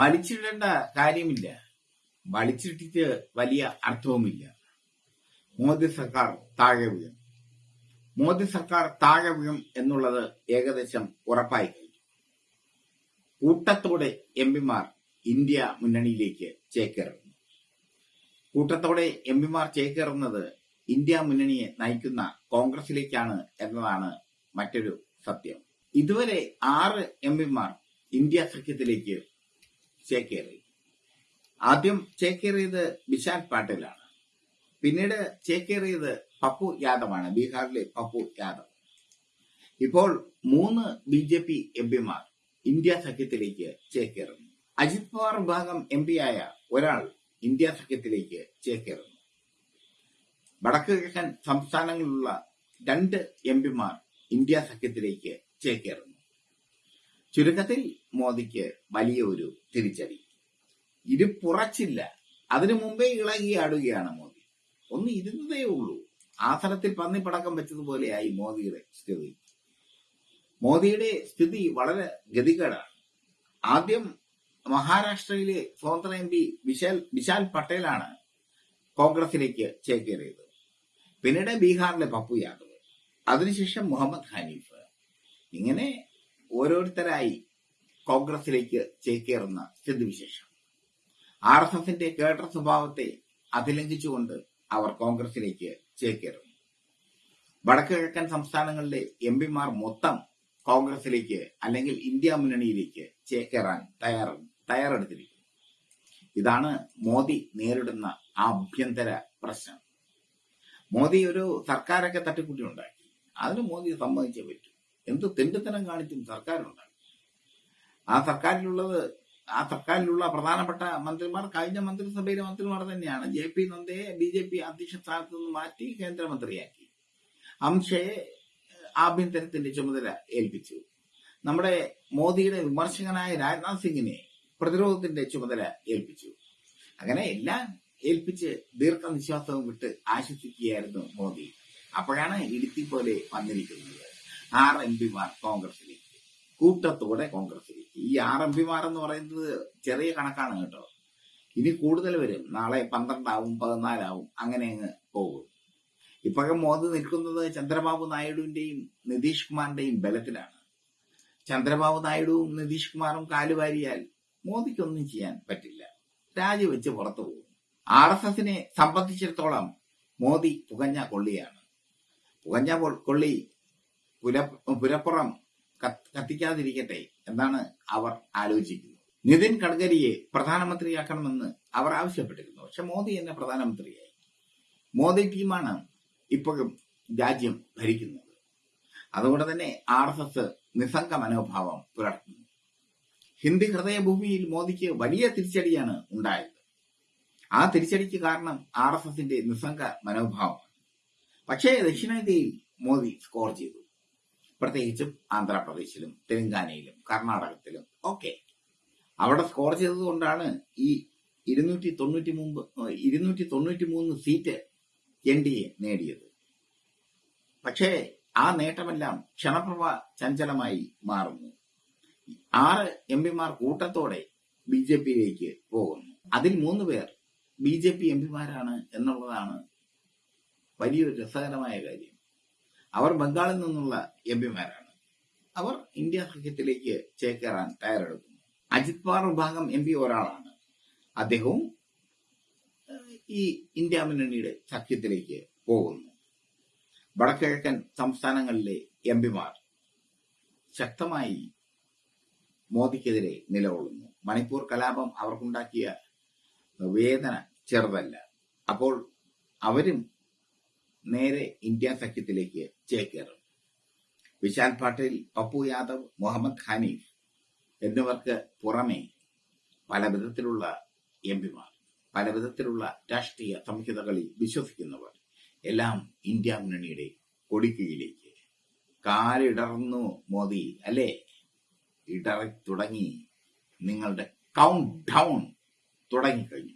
വലിച്ചിടേണ്ട കാര്യമില്ല. വലിച്ചിട്ടിട്ട് വലിയ അർത്ഥവുമില്ല. മോദി സർക്കാർ താഴെ വീഴും. മോദി സർക്കാർ താഴെ വീഴും എന്നുള്ളത് ഏകദേശം ഉറപ്പായി കഴിഞ്ഞു. കൂട്ടത്തോടെ എം പിമാർ ഇന്ത്യ മുന്നണിയിലേക്ക് ചേക്കേറുന്നു. കൂട്ടത്തോടെ എം പിമാർ ചേക്കേറുന്നത് ഇന്ത്യ മുന്നണിയെ നയിക്കുന്ന കോൺഗ്രസിലേക്കാണ് എന്നതാണ് മറ്റൊരു സത്യം. ഇതുവരെ ആറ് എം പിമാർ ഇന്ത്യ സഖ്യത്തിലേക്ക് ചേക്കേറി. ആദ്യം ചേക്കേറിയത് വിശാൽ പാട്ടീലാണ്. പിന്നീട് ചേക്കേറിയത് പപ്പു യാദവാണ് ബീഹാറിലെ പപ്പു യാദവ്. ഇപ്പോൾ മൂന്ന് ബി ജെ പി എം പിമാർ ഇന്ത്യ സഖ്യത്തിലേക്ക് ചേക്കേറുന്നു. അജിത് പവാർ വിഭാഗം എം പി ആയ ഒരാൾ ഇന്ത്യ സഖ്യത്തിലേക്ക് ചേക്കേറുന്നു. വടക്ക് കിഴക്കൻ സംസ്ഥാനങ്ങളിലുള്ള രണ്ട് എം പിമാർ ഇന്ത്യ സഖ്യത്തിലേക്ക് ചേക്കേറുന്നു. ചുരുക്കത്തിൽ മോദിക്ക് വലിയ ഒരു തിരിച്ചടി. ഇത് പുറച്ചില്ല. അതിനു മുമ്പേ ഇളകിയാടുകയാണ് മോദി. ഒന്ന് ഇരുന്നതേ ഉള്ളൂ. ആസനത്തിൽ പന്നിപ്പടക്കം വെച്ചതുപോലെയായി മോദിയുടെ സ്ഥിതി. മോദിയുടെ സ്ഥിതി വളരെ ഗതികേടാണ്. ആദ്യം മഹാരാഷ്ട്രയിലെ സ്വതന്ത്ര എം പി വിശാൽ വിശാൽ പട്ടേലാണ് കോൺഗ്രസിലേക്ക് ചേക്കേറിയത്. പിന്നീട് ബീഹാറിലെ പപ്പു യാദവ്. അതിനുശേഷം മുഹമ്മദ് ഹനീഫ്. ഇങ്ങനെ ഓരോരുത്തരായി കോൺഗ്രസിലേക്ക് ചേക്കേറുന്ന സ്ഥിതിവിശേഷം ആർ എസ് എസിന്റെ കേട്ട സ്വഭാവത്തെ അതിലംഘിച്ചുകൊണ്ട് അവർ കോൺഗ്രസിലേക്ക് ചേക്കേറുന്നു വടക്ക് കിഴക്കൻ സംസ്ഥാനങ്ങളിലെ എം പിമാർ മൊത്തം കോൺഗ്രസിലേക്ക് അല്ലെങ്കിൽ ഇന്ത്യ മുന്നണിയിലേക്ക് ചേക്കേറാൻ തയ്യാറ തയ്യാറെടുത്തിരിക്കുന്നു. ഇതാണ് മോദി നേരിടുന്ന ആഭ്യന്തര പ്രശ്നം. മോദി ഒരു സർക്കാരൊക്കെ തട്ടിക്കൂട്ടി ഉണ്ടാക്കി. അതിന് മോദി സമ്മതിച്ചേ പറ്റൂ. എന്ത് തെണ്ടുത്തരം കാണിച്ചും സർക്കാരുണ്ടാണ് ആ സർക്കാരിലുള്ളത് ആ സർക്കാരിലുള്ള പ്രധാനപ്പെട്ട മന്ത്രിമാർ കഴിഞ്ഞ മന്ത്രിസഭയിലെ മന്ത്രിമാർ തന്നെയാണ് ജെ പി നന്ദയെ ബി ജെ പി അധ്യക്ഷ സ്ഥാനത്ത് നിന്ന് മാറ്റി കേന്ദ്രമന്ത്രിയാക്കി. അംഷയെ ആഭ്യന്തരത്തിന്റെ ചുമതല ഏൽപ്പിച്ചു. നമ്മുടെ മോദിയുടെ വിമർശകനായ രാജ്നാഥ് സിംഗിനെ പ്രതിരോധത്തിന്റെ ചുമതല ഏൽപ്പിച്ചു. അങ്ങനെ എല്ലാം ഏൽപ്പിച്ച് ദീർഘനിശ്വാസവും വിട്ട് ആശ്വസിക്കുകയായിരുന്നു മോദി. അപ്പോഴാണ് ഇടുത്തി പോലെ വന്നിരിക്കുന്നത്. ആറ് എം പിമാർ കോൺഗ്രസിലേക്ക് കൂട്ടത്തോടെ കോൺഗ്രസിലേക്ക് ഈ ആർ എം പിമാർ എന്ന് പറയുന്നത് ചെറിയ കണക്കാണ് കേട്ടോ. ഇനി കൂടുതൽ വരും. നാളെ പന്ത്രണ്ടാവും പതിനാലാവും അങ്ങനെ അങ്ങ് പോകും. ഇപ്പോഴും മോദി നിൽക്കുന്നത് ചന്ദ്രബാബു നായിഡുവിന്റെയും നിതീഷ് കുമാറിന്റെയും ബലത്തിലാണ്. ചന്ദ്രബാബു നായിഡുവും നിതീഷ് കുമാറും കാലുവാരിയാൽ മോദിക്കൊന്നും ചെയ്യാൻ പറ്റില്ല. രാജിവെച്ച് പുറത്തു പോകും. ആർ എസ് എസിനെ സംബന്ധിച്ചിടത്തോളം മോദി പുകഞ്ഞ കൊള്ളിയാണ്. പുകഞ്ഞ കൊള്ളി പുര പുരപ്പുറം കത്ത് കത്തിക്കാതിരിക്കട്ടെ എന്നാണ് അവർ ആലോചിക്കുന്നത്. നിതിൻ ഗഡ്കരിയെ പ്രധാനമന്ത്രിയാക്കണമെന്ന് അവർ ആവശ്യപ്പെട്ടിരുന്നു. പക്ഷെ മോദി എന്നെ പ്രധാനമന്ത്രിയായി. മോദി ടീമാണ് ഇപ്പോഴും രാജ്യം ഭരിക്കുന്നത്. അതുകൊണ്ട് തന്നെ ആർ എസ് എസ് നിസ്സംഗ മനോഭാവം പുലർത്തുന്നു. ഹിന്ദി ഹൃദയഭൂമിയിൽ മോദിക്ക് വലിയ തിരിച്ചടിയാണ് ഉണ്ടായത്. ആ തിരിച്ചടിക്ക് കാരണം ആർ എസ് എസിന്റെ നിസ്സംഗ മനോഭാവമാണ്. പക്ഷേ ദക്ഷിണേന്ത്യയിൽ മോദി സ്കോർ ചെയ്തു. പ്രത്യേകിച്ചും ആന്ധ്രാപ്രദേശിലും തെലങ്കാനയിലും കർണാടകത്തിലും. ഒക്കെ അവിടെ സ്കോർ ചെയ്തതുകൊണ്ടാണ് ഈ ഇരുന്നൂറ്റി തൊണ്ണൂറ്റി മുമ്പ് ഇരുന്നൂറ്റി തൊണ്ണൂറ്റി മൂന്ന് സീറ്റ് എൻ ഡി എ നേടിയത്. പക്ഷേ ആ നേട്ടമെല്ലാം ക്ഷണപ്രഭ ചഞ്ചലമായി മാറുന്നു. ആറ് എം പിമാർ കൂട്ടത്തോടെ ബി ജെ പിയിലേക്ക് പോകുന്നു. അതിൽ മൂന്ന് പേർ ബി ജെ പി എം പിമാരാണ് എന്നുള്ളതാണ് വലിയൊരു രസകരമായ കാര്യം. അവർ ബംഗാളിൽ നിന്നുള്ള എം പിമാരാണ്. അവർ ഇന്ത്യ ക്രിക്കറ്റിലേക്ക് ചേക്കേറാൻ തയ്യാറെടുക്കുന്നു. അജിത് പവാർ വിഭാഗം എം പി ഒരാളാണ്. അദ്ദേഹവും ഈ ഇന്ത്യ മുന്നണിയുടെ സഖ്യത്തിലേക്ക് പോകുന്നു. വടക്കിഴക്കൻ സംസ്ഥാനങ്ങളിലെ എം പിമാർ ശക്തമായി മോദിക്കെതിരെ നിലകൊള്ളുന്നു. മണിപ്പൂർ കലാപം അവർക്കുണ്ടാക്കിയ വേദന ചെറുതല്ല. അപ്പോൾ അവരും നേരെ ഇന്ത്യ സഖ്യത്തിലേക്ക് ചേക്കേറും വിശാൽ പാട്ടീൽ പപ്പു യാദവ് മുഹമ്മദ് ഹനീഫ് എന്നിവർക്ക് പുറമെ പല വിധത്തിലുള്ള എം പിമാർ പല വിധത്തിലുള്ള രാഷ്ട്രീയ സംഹിതകളിൽ വിശ്വസിക്കുന്നവർ എല്ലാം ഇന്ത്യ മുന്നണിയുടെ കൊടിക്കീഴിലേക്ക്. കാലിടർന്നു മോദി അല്ലേ? ഇടറി തുടങ്ങി. നിങ്ങളുടെ കൗണ്ട് ഡൗൺ തുടങ്ങിക്കഴിഞ്ഞു.